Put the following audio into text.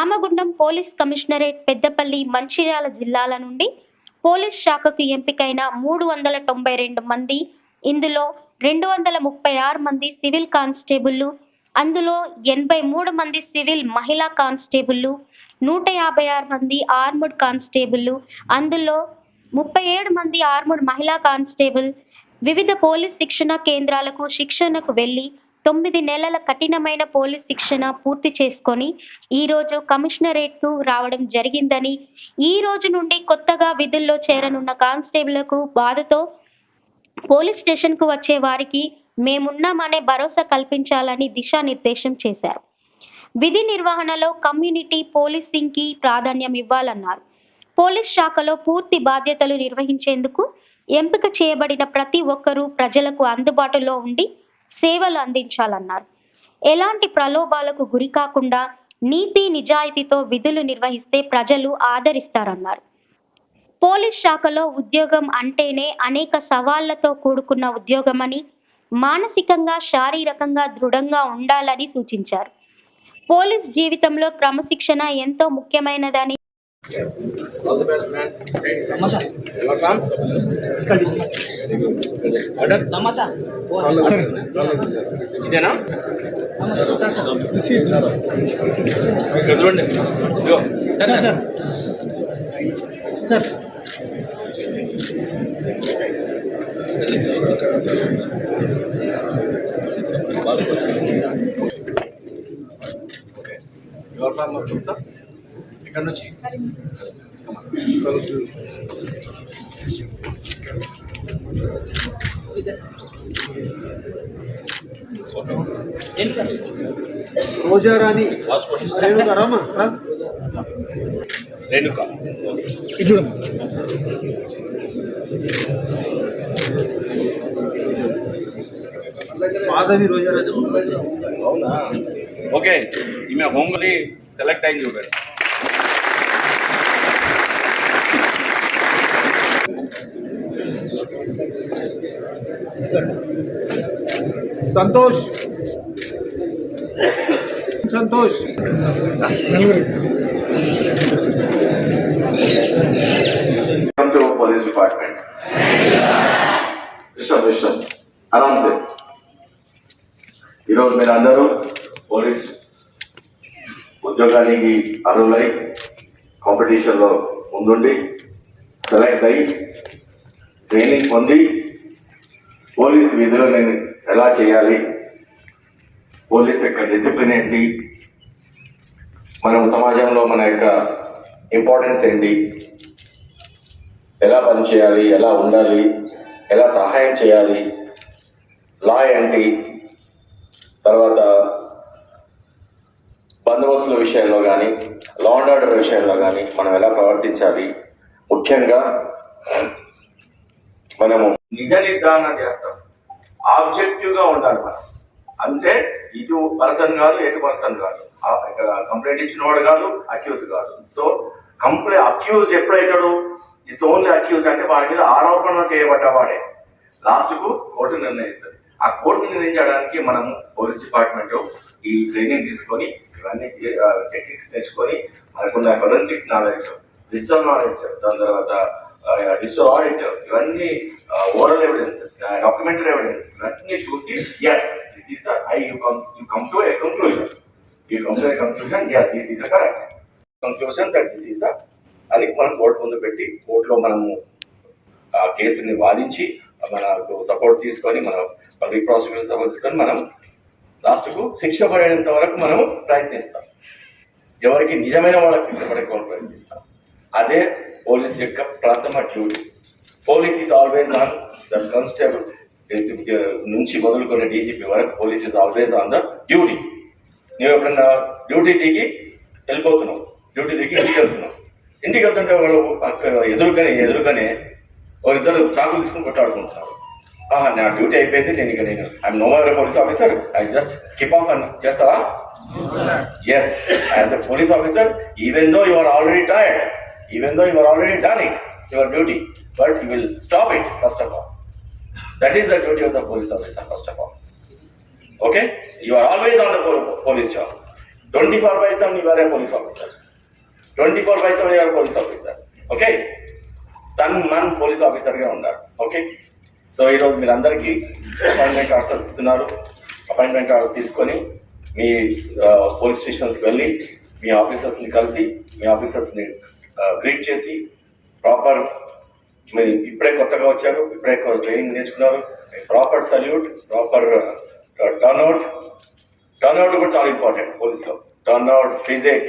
Ramagundam police commissionerate Peddapalli Mancherial జిల్లాల నుండి police శాఖకు ఎంపికైన మూడు వందల తొంభై రెండు మంది ఇందులో రెండు వందల ముప్పై ఆరు మంది సివిల్ కానిస్టేబుళ్ళు అందులో ఎనభై మూడు మంది సివిల్ మహిళా కానిస్టేబుళ్ళు నూట యాభై ఆరు మంది ఆర్ముడ్ కానిస్టేబుళ్ళు అందులో ముప్పై ఏడు మంది ఆర్ముడ్ మహిళా కానిస్టేబుల్ వివిధ పోలీస్ శిక్షణ కేంద్రాలకు శిక్షణకు వెళ్ళి తొమ్మిది నెలల కఠినమైన పోలీస్ శిక్షణ పూర్తి చేసుకొని ఈ రోజు కమిషనరేట్కు రావడం జరిగిందని ఈ రోజు నుండి కొత్తగా విధుల్లో చేరనున్న కానిస్టేబుళ్ళకు బాధతో పోలీస్ స్టేషన్కు వచ్చే వారికి మేమున్నామనే భరోసా కల్పించాలని దిశానిర్దేశం చేశారు. విధి నిర్వహణలో కమ్యూనిటీ పోలీసింగ్కి ప్రాధాన్యం ఇవ్వాలన్నారు. పోలీస్ శాఖలో పూర్తి బాధ్యతలు నిర్వహించేందుకు ఎంపిక చేయబడిన ప్రతి ఒక్కరూ ప్రజలకు అందుబాటులో ఉండి సేవలు అందించాలన్నారు. ఎలాంటి ప్రలోభాలకు గురి కాకుండా నీతి నిజాయితీతో విధులు నిర్వహిస్తే ప్రజలు ఆదరిస్తారన్నారు. పోలీస్ శాఖలో ఉద్యోగం అంటేనే అనేక సవాళ్ళతో కూడుకున్న ఉద్యోగమని మానసికంగా శారీరకంగా దృఢంగా ఉండాలని సూచించారు. పోలీస్ జీవితంలో క్రమశిక్షణ ఎంతో ముఖ్యమైనదని All the best, man. You are from? Order? Samatha ఇదేనా? ఇక్కడ చూడండి. Sir sir sir okay you are from ఇక్కడ నుంచి ఏంటి సార్ రోజారాణి. రేణుక రామ? రేణుక. చూడమ్మా మాధవి రోజారాణి. అవునా? ఓకే. ఈమె హోమ్లీ సెలెక్ట్ అయింది చూడండి Santosh. Santosh. Police department police department. Vishwam Vishwam ఈరోజు మీరు అందరూ పోలీస్ ఉద్యోగానికి అర్హులై కాంపిటీషన్లో ముందుండి సెలెక్ట్ అయ్యి ట్రైనింగ్ పొంది పోలీస్ విధులు నేను ఎలా చేయాలి? పోలీస్ యొక్క డిసిప్లిన్ ఏంటి? మనం సమాజంలో మన యొక్క ఇంపార్టెన్స్ ఏంటి? ఎలా పనిచేయాలి ఎలా ఉండాలి? ఎలా సహాయం చేయాలి? లా ఏంటి? తర్వాత బందోబస్తుల విషయంలో కానీ లా అండ్ ఆర్డర్ విషయంలో కానీ మనం ఎలా ప్రవర్తించాలి? ముఖ్యంగా మనము నిజ నిర్ధారణ చేస్తాం. ఆబ్జెక్టివ్గా ఉండాలి మనం. అంటే ఇటు పర్సన్ కాదు ఎటు పర్సన్ కాదు. ఇక్కడ కంప్లైంట్ ఇచ్చిన వాడు కాదు అక్యూజ్ కాదు. సో కంప్లైంట్ అక్యూజ్ ఎప్పుడైతాడు? ఇస్ ఓన్లీ అక్యూజ్ అంటే వాడి మీద ఆరోపణ చేయబడ్డవాడే లాస్ట్కు కోర్టు నిర్ణయిస్తుంది. ఆ కోర్టు నిర్ణయించడానికి మనము పోలీస్ డిపార్ట్మెంట్ ఈ ట్రైనింగ్ తీసుకొని ఇవన్నీ టెక్నిక్స్ నేర్చుకొని మనకున్న ఫొరెన్సిక్ నాలెడ్జ్ డిజిటల్ నాలెడ్జ్ దాని తర్వాత డిజిటల్ ఆడిట్ ఇవన్నీ ఓరల్ ఎవిడెన్స్ డాక్యుమెంటరీ ఎవిడెన్స్ ఇవన్నీ చూసి yes this is I you come you come to a conclusion you come to a conclusion yes this is correct conclusion that this is అది మనం court ముందు పెట్టి కోర్టులో మనము ఆ కేసుని వాదించి మనకు సపోర్ట్ తీసుకొని మనం పబ్లిక్ ప్రాసిక్యూషన్ తీసుకొని మనం లాస్ట్కు శిక్ష పడేంత వరకు మనం ప్రయత్నిస్తాం. ఎవరికి నిజమైన వాళ్ళకి శిక్ష పడే ప్రయత్నిస్తాం. అదే పోలీస్ యొక్క ప్రథమ duty. Police is always on the constable నుంచి మొదలుకొని డీజీపీ వరకు police is always on the duty నువ్వు ఎప్పుడన్నా డ్యూటీ దిగి వెళ్ళిపోతున్నావు. డ్యూటీ దిగి ఇంటికి వెళ్తున్నావు. ఇంటికి వెళ్తుంటే వాళ్ళు ఎదురుగానే ఎదురుగానే ఇద్దరు చాకులు తీసుకుని కొట్టాడుకుంటున్నారు ఆహా నా డ్యూటీ అయిపోయింది నేను ఇక నేను I'm no more police officer I just skip off అని చేస్తావా? Yes as a police officer even though you are already tired even though you already done it your duty but you will stop it first of all that is the duty of the police officer first of all okay You are always on the police job twenty four by seven ఇవారే police officer twenty four by seven ఇవాళ police officer okay తన్ మన్ police ఆఫీసర్గా ఉన్నారు. Okay so ఈరోజు మీరందరికీ appointment orders ఇస్తున్నారు. Appointment orders తీసుకొని మీ పోలీస్ స్టేషన్స్కి వెళ్ళి మీ ఆఫీసర్స్ని కలిసి మీ ఆఫీసర్స్ని గ్రీట్ చేసి ప్రాపర్ మీరు ఇప్పుడే కొత్తగా వచ్చారు ఇప్పుడే ట్రైనింగ్ నేర్చుకున్నారు proper salute proper turnout turnout కూడా చాలా ఇంపార్టెంట్ పోలీస్లో టర్న్అవుట్ ఫిజిక్